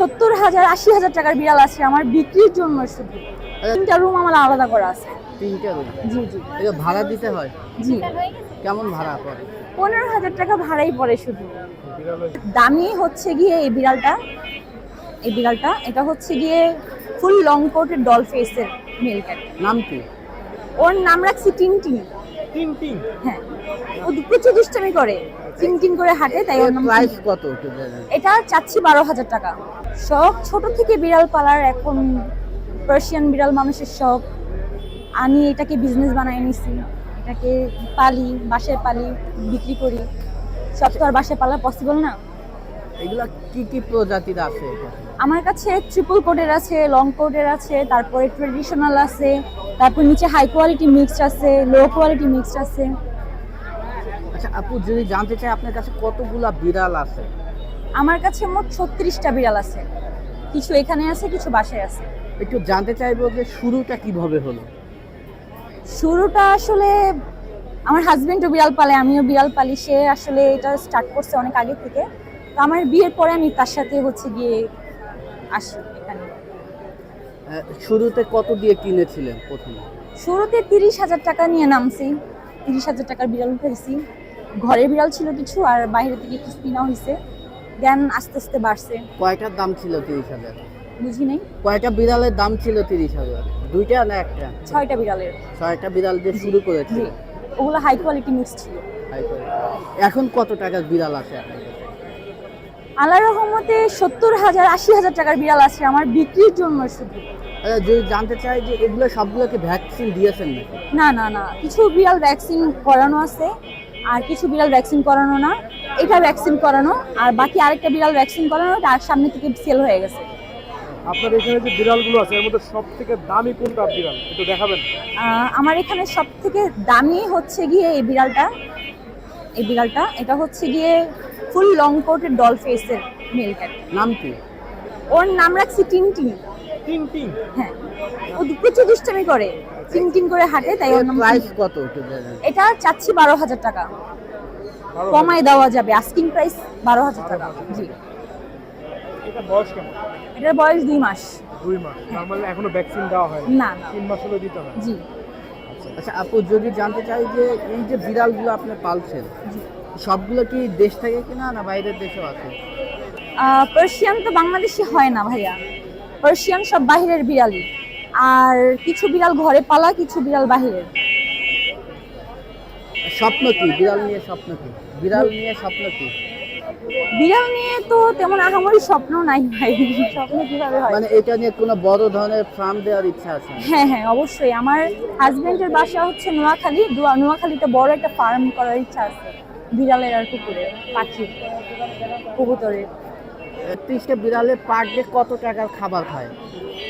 সত্তর হাজার আশি হাজার টাকার বিড়াল আছে আমার বিক্রির জন্য শুধু। তিনটা রুম আমার আলাদা করা আছে। তিনটে রুম জি জি। এটা ভাড়া দিতে হয়? জি। কেমন ভাড়া পড়ে? পনেরো হাজার টাকা ভাড়াই পড়ে শুধু। দামি হচ্ছে গিয়ে এই বিড়ালটা। এই বিড়ালটা এটা হচ্ছে গিয়ে ফুল লং কোটের ডল ফেসের মেল ক্যাট নাম কি? ওর নাম রাখছি টিনটিন। তিনটি হ্যাঁ। ও প্রচুর দুষ্টামি করে। টিনটিন করে হাঁটে তাই ওর প্রাইস কত? এটা চাচ্ছি বারো হাজার টাকা। শখ ছোট থেকে বিড়াল পালার এখন পার্সিয়ান বিড়াল মানুষের শখ। আমি এটাকে বিজনেস বানায় নিছি। এটাকে পালি বাসায় পালি বিক্রি করি। সব তো আর বাসায় পালা পসিবল না। এগুলা কি কি প্রজাতির আছে আমার কাছে ট্রিপল কোটের আছে লং কোটের আছে তারপরে ট্রেডিশনাল আছে তারপর নিচে হাই কোয়ালিটি মিক্সড আছে লো কোয়ালিটি মিক্সড আছে। আচ্ছা আপু যদি জানতে চাই আপনার কাছে কতগুলা বিড়াল আছে? আমার কাছে মোট ছত্রিশটা বিড়াল আছে। কিছু এখানে আছে কিছু বাসায় আছে। একটু জানতে চাইব যে শুরুটা কীভাবে হলো? শুরুটা আসলে আমার হাজবেন্ডও বিড়াল পালে আমিও বিড়াল পালি। সে আসলে এটা স্টার্ট করছে অনেক আগে থেকে। তো আমার বিয়ের পরে আমি তার সাথে হচ্ছে গিয়ে আসি এখানে। শুরুতে কত দিয়ে কিনেছিলেন প্রথমে? শুরুতে তিরিশ হাজার টাকা নিয়ে নামছি। তিরিশ হাজার টাকার বিড়াল উঠেছি ঘরের বিড়াল ছিল কিছু আর বাইরে থেকে কিছু কিনা হয়েছে দেন আস্তে আস্তে বাড়ছে। কয়টার দাম ছিল তিরিশ হাজার? বুঝি নেই? কয়টা বিড়ালের দাম ছিল তিরিশ হাজার? দুইটা না একটা? ছয়টা বিড়ালের। ছয়টা বিড়াল দিয়ে শুরু করেছিল। ওগুলো হাই কোয়ালিটি মিক্স ছিল। এখন কত টাকার বিড়াল আছে আল্লাহ রহমতে সত্তর হাজার আশি হাজার টাকার বিড়াল আছে আমার বিক্রির জন্য শুধু। আচ্ছা, যদি জানতে চাই যে এগুলো সবগুলোকে ভ্যাকসিন দিয়েছেন না না না। কিছু বিড়াল ভ্যাকসিন করানো আছে। আর কিছু বিড়াল ভ্যাকসিন করানো না। এটা ভ্যাকসিন করানো আর বাকি আরেকটা বিড়াল ভ্যাকসিন করানো তার সামনে থেকে সেল হয়ে গেছে। আপনার এখানে যে বিড়ালগুলো আছে এর মধ্যে সব থেকে দামি কোনটা বিড়াল? একটু দেখাবেন। আমার এখানে সব থেকে দামি হচ্ছে গিয়ে এই বিড়ালটা। এই বিড়ালটা এটা হচ্ছে গিয়ে ফুল লং কোটের ডল ফেসের মেল ক্যাট নাম কি? ওর নাম রাখছি টিনটিন। তিন তিন হ্যাঁ। ও প্রচুর দুষ্টামি করে। টিনটিন করে হাঁটে তাই ওর নাম প্রাইস কত এটা চাচ্ছি বারো হাজার টাকা। কমায় দেওয়া যাবে। আস্কিং প্রাইস বারো হাজার টাকা। জি। এটা বয়স কেমন? এটার বয়স দুই মাস। দুই মাস। তার মানে এখনও ভ্যাকসিন দেওয়া হয় না তিন মাস হলে দিতে হয় জি। আচ্ছা আপু যদি জানতে চাই যে এই যে বিড়ালগুলো আপনি পালছেন সবগুলো কি দেশ থেকে কিনা না বাইরের দেশেও আছে? আহ, পার্সিয়ান তো বাংলাদেশি হয় না ভাইয়া। পার্সিয়ান সব বাহিরের বিড়ালই আর কিছু বিড়াল ঘরে পালা কিছু বিড়াল বাহিরের স্বপ্ন কি? বিড়াল নিয়ে স্বপ্ন কি? বিড়াল নিয়ে স্বপ্ন কি? বিড়াল নিয়ে তো তেমন আহামরি স্বপ্ন নাই ভাই। স্বপ্ন কীভাবে হয়? মানে এটা নিয়ে কোনো বড় ধরনের ফার্ম দেওয়ার ইচ্ছা আছে? হ্যাঁ হ্যাঁ অবশ্যই। আমার হাজবেন্ডের বাসা হচ্ছে নোয়াখালী। নোয়াখালীতে বড় একটা ফার্ম করার ইচ্ছা আছে। বিড়ালের আর কুকুরের পাখির কবুতরের ত্রিশটা বিড়ালের পার ডে কত টাকার খাবার খায়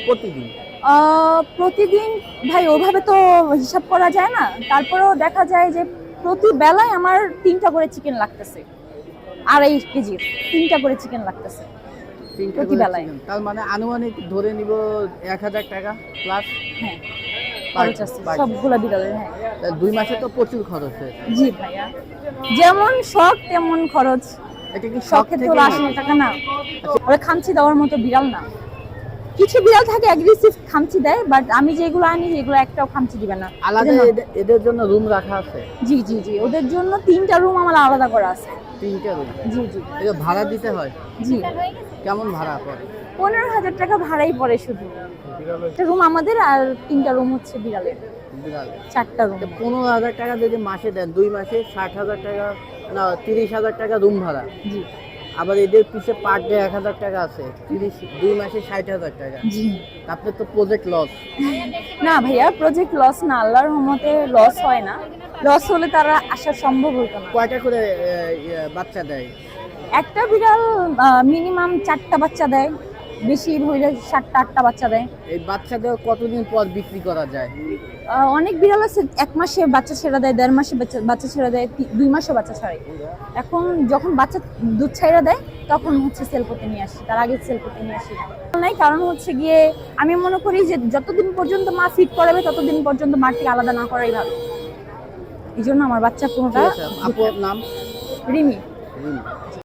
প্রতিদিন? প্রতিদিন ভাই ওভাবে তো হিসাব করা যায় না। তারপরেও দেখা যায় যে প্রতি বেলায় আমার তিনটা করে চিকেন লাগতেছে। আড়াই কেজি তিনটা করে চিকেন লাগতেছে। প্রতি বেলায়। তার মানে আনুমানিক ধরে নিব এক হাজার টাকা প্লাস হ্যাঁ খরচ আছে সবগুলো বিড়ালের হ্যাঁ। দুই মাসে তো প্রচুর খরচ হয়েছে। জি ভাইয়া। যেমন শখ তেমন খরচ। এটা কি শখ থেকে তো আশি টাকা না। ওরা খামচি দেওয়ার মতো বিড়াল না। কিছু বিড়াল থাকে অ্যাগ্রেসিভ খামচি দেয় বাট আমি যেগুলো আনি এগুলো একটাও খামচি দিবে না। আলাদা এদের- জন্য রুম রাখা আছে? জি জি জি। ওদের জন্য তিনটা রুম আমার আলাদা করা আছে। তিনটা রুম জি জি। এটা ভাড়া দিতে হয়? জি। কেমন ভাড়া পড়ে? পনেরো হাজার টাকা ভাড়াই পড়ে শুধু। একটা রুম আমাদের আর তিনটা রুম হচ্ছে বিড়ালের। বিড়াল চারটা রুম পনেরো হাজার টাকা যদি মাসে দেন দুই মাসে ষাট হাজার টাকা না তিরিশ হাজার টাকা রুম ভাড়া। জি। আবার এদের পিছে পার ডে এক হাজার টাকা আছে তিরিশ দুই মাসে ষাট হাজার টাকা। জি। আপনার তো প্রজেক্ট লস না ভাইয়া প্রজেক্ট লস না আল্লাহর রহমতে লস হয় না। লস হলে তারা আসা সম্ভব হতো না। কয়টা করে বাচ্চা দেয়? একটা বিড়াল মিনিমাম চারটা বাচ্চা দেয়। বেশি হইলে সাতটা আটটা বাচ্চা দেয়। এই বাচ্চা দেওয়া কতদিন পর বিক্রি করা যায়? অনেক বিড়াল আছে এক মাসে বাচ্চা ছেড়ে দেয় দেড় মাসে বাচ্চা বাচ্চা ছেড়ে দেয় দুই মাসে বাচ্চা ছাড়ে। এখন যখন বাচ্চা দুধ ছাইড়া দেয় তখন হচ্ছে সেল করতে নিয়ে আসি তার আগে সেল করতে নিয়ে আসি। নাই কারণ হচ্ছে গিয়ে আমি মনে করি যে যতদিন পর্যন্ত মা ফিট করাবে ততদিন পর্যন্ত মার থেকে আলাদা না করাই ভালো। এই জন্য আমার বাচ্চা কোনোটা নাম? রিমি।